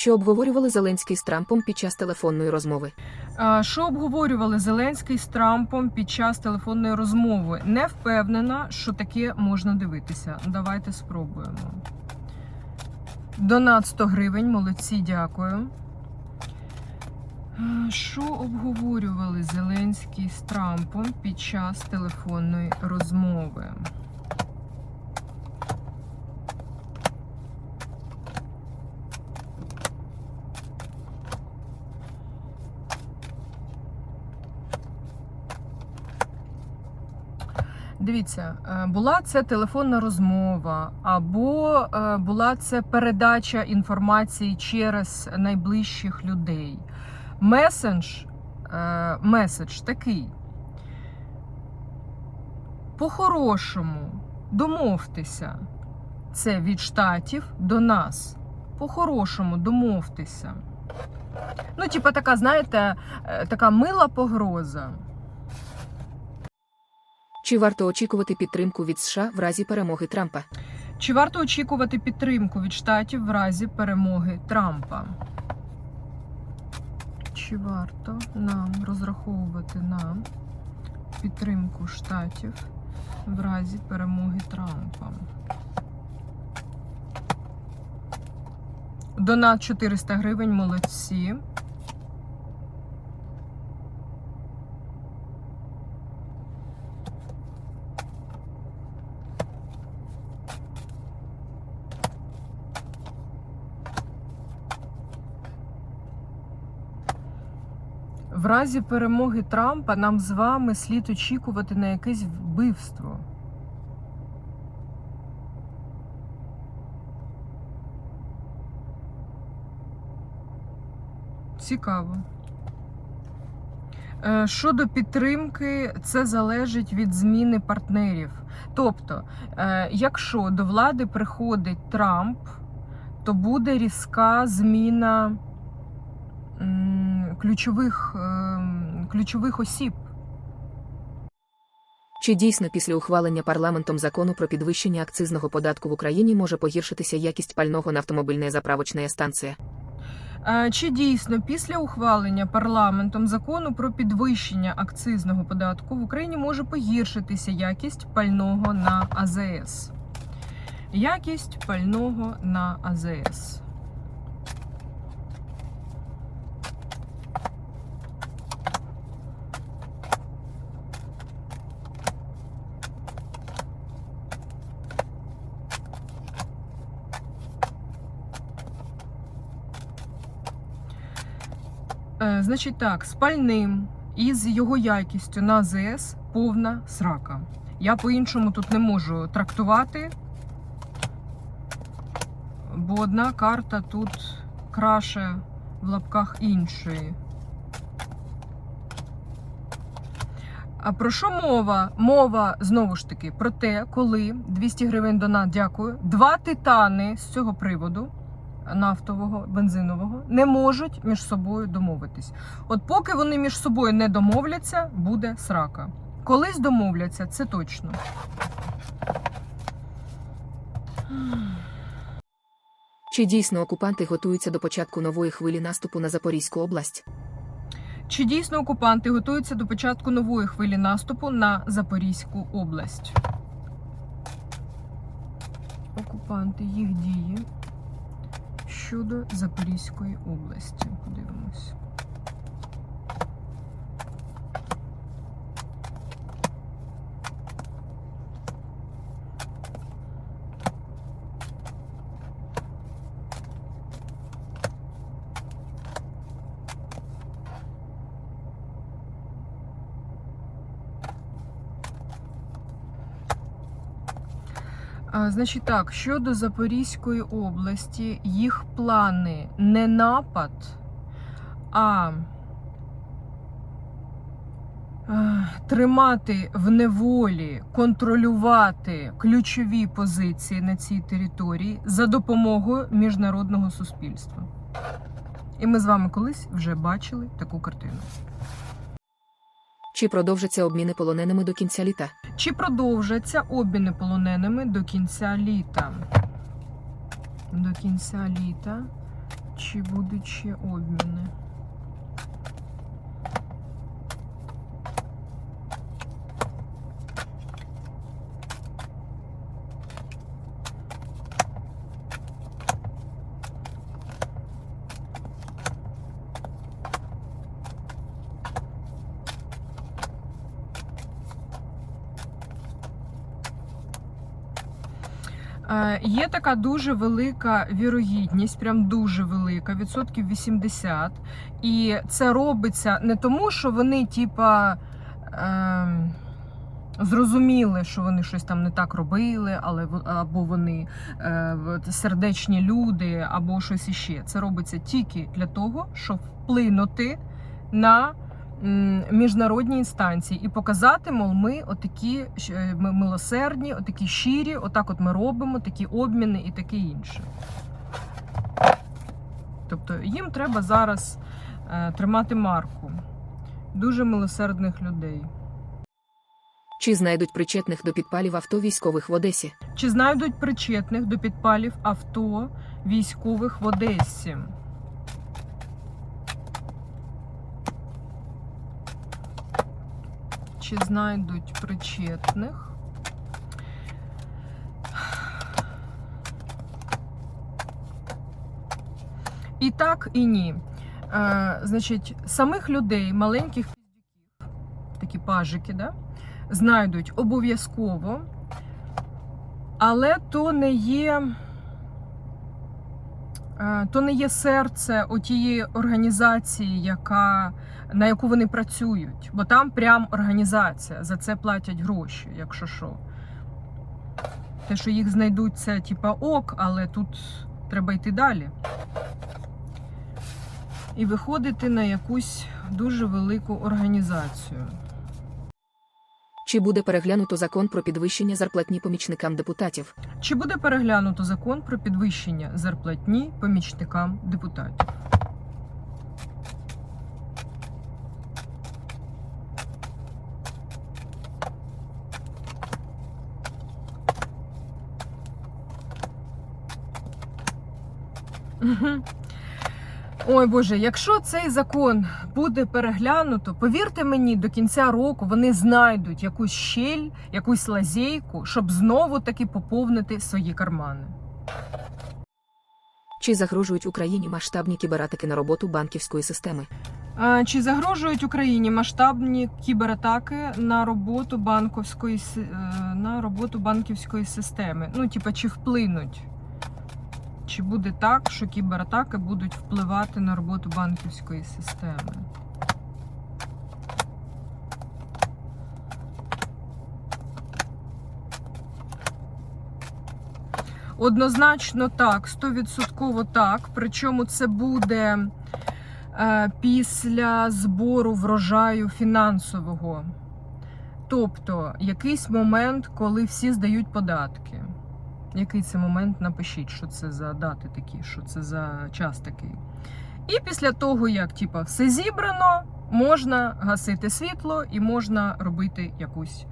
що обговорювали Зеленський з Трампом під час телефонної розмови. Що обговорювали Зеленський з Трампом під час телефонної розмови? Не впевнена, що таке можна дивитися. Давайте спробуємо. Донат 100 гривень, молодці, дякую. Що обговорювали Зеленський з Трампом під час телефонної розмови? Дивіться, е, була це телефонна розмова, або е, була це передача інформації через найближчих людей. Месендж, е, меседж такий. По-хорошому домовтеся. Це від штатів до нас. По-хорошому домовтеся. Ну, типа така, знаєте, така мила погроза. Чи варто очікувати підтримку від США в разі перемоги Трампа? Чи варто очікувати підтримку від штатів в разі перемоги Трампа? Чи варто нам розраховувати на підтримку штатів в разі перемоги Трампа? Донат 400 гривень, молодці. В разі перемоги Трампа нам з вами слід очікувати на якесь вбивство. Цікаво. Е, Щодо підтримки, це залежить від зміни партнерів. Тобто, е, якщо до влади приходить Трамп, то буде різка зміна ключових, ем, ключових осіб. Чи дійсно після ухвалення парламентом закону про підвищення акцизного податку в Україні може погіршитися якість пального на автомобільне заправочна станція? Чи дійсно після ухвалення парламентом закону про підвищення акцизного податку в Україні може погіршитися якість пального на АЗС? Якість пального на АЗС. Значить так, з пальним і з його якістю на АЗС повна срака. Я по-іншому тут не можу трактувати, бо одна карта тут краше в лапках іншої. А про що мова? Мова знову ж таки про те, коли 200 гривень донат, дякую. Два титани з цього приводу нафтового, бензинового не можуть між собою домовитись. От поки вони між собою не домовляться, буде срака. Колись домовляться, це точно. Чи дійсно окупанти готуються до початку нової хвилі наступу на Запорізьку область? Чи дійсно окупанти готуються до початку нової хвилі наступу на Запорізьку область? Окупанти, їх дії щодо Запорізької області. Подивимось. Значить так, щодо Запорізької області, їх плани не напад, а тримати в неволі, контролювати ключові позиції на цій території за допомогою міжнародного суспільства. І ми з вами колись вже бачили таку картину. Чи продовжаться обміни полоненими до кінця літа? Чи продовжаться обміни полоненими до кінця літа? До кінця літа. Чи будуть ще обміни? Є така дуже велика вірогідність, прям дуже велика, відсотків 80. І це робиться не тому, що вони, типа, е, зрозуміли, що вони щось там не так робили, але або вони е, сердечні люди, або щось іще. Це робиться тільки для того, щоб вплинути на міжнародні інстанції і показати, мов ми отакі е, ми милосердні, отакі щирі, отак от ми робимо, такі обміни і таке інше. Тобто їм треба зараз е, тримати марку дуже милосердних людей. Чи знайдуть причетних до підпалів авто військових в Одесі? Чи знайдуть причетних до підпалів авто військових в Одесі? Чи знайдуть причетних? І так, і ні. Е, значить, самих людей, маленьких такі пажики, да, знайдуть обов'язково. Але то не є. Е, То не є серце отієї організації, яка, на яку вони працюють. Бо там прям організація, за це платять гроші, якщо що. Те, що їх знайдуть, це типа ок, але тут треба йти далі. І виходити на якусь дуже велику організацію. Чи буде переглянуто закон про підвищення зарплатні помічникам депутатів? Чи буде переглянуто закон про підвищення зарплатні помічникам депутатів? Мгм. Ой Боже, якщо цей закон буде переглянуто, повірте мені, до кінця року вони знайдуть якусь щель, якусь лазейку, щоб знову таки поповнити свої кармани. Чи загрожують Україні масштабні кібератаки на роботу банківської системи? Чи загрожують Україні масштабні кібератаки на роботу банківської е, на роботу банківської системи? Ну, типа, чи вплинуть? Чи буде так, що кібератаки будуть впливати на роботу банківської системи? Однозначно так, 100% так. Причому це буде е, після збору врожаю фінансового. Тобто якийсь момент, коли всі здають податки. Який це момент? Напишіть, що це за дати такі, що це за час такий. І після того, як типа, все зібрано, можна гасити світло і можна робити якусь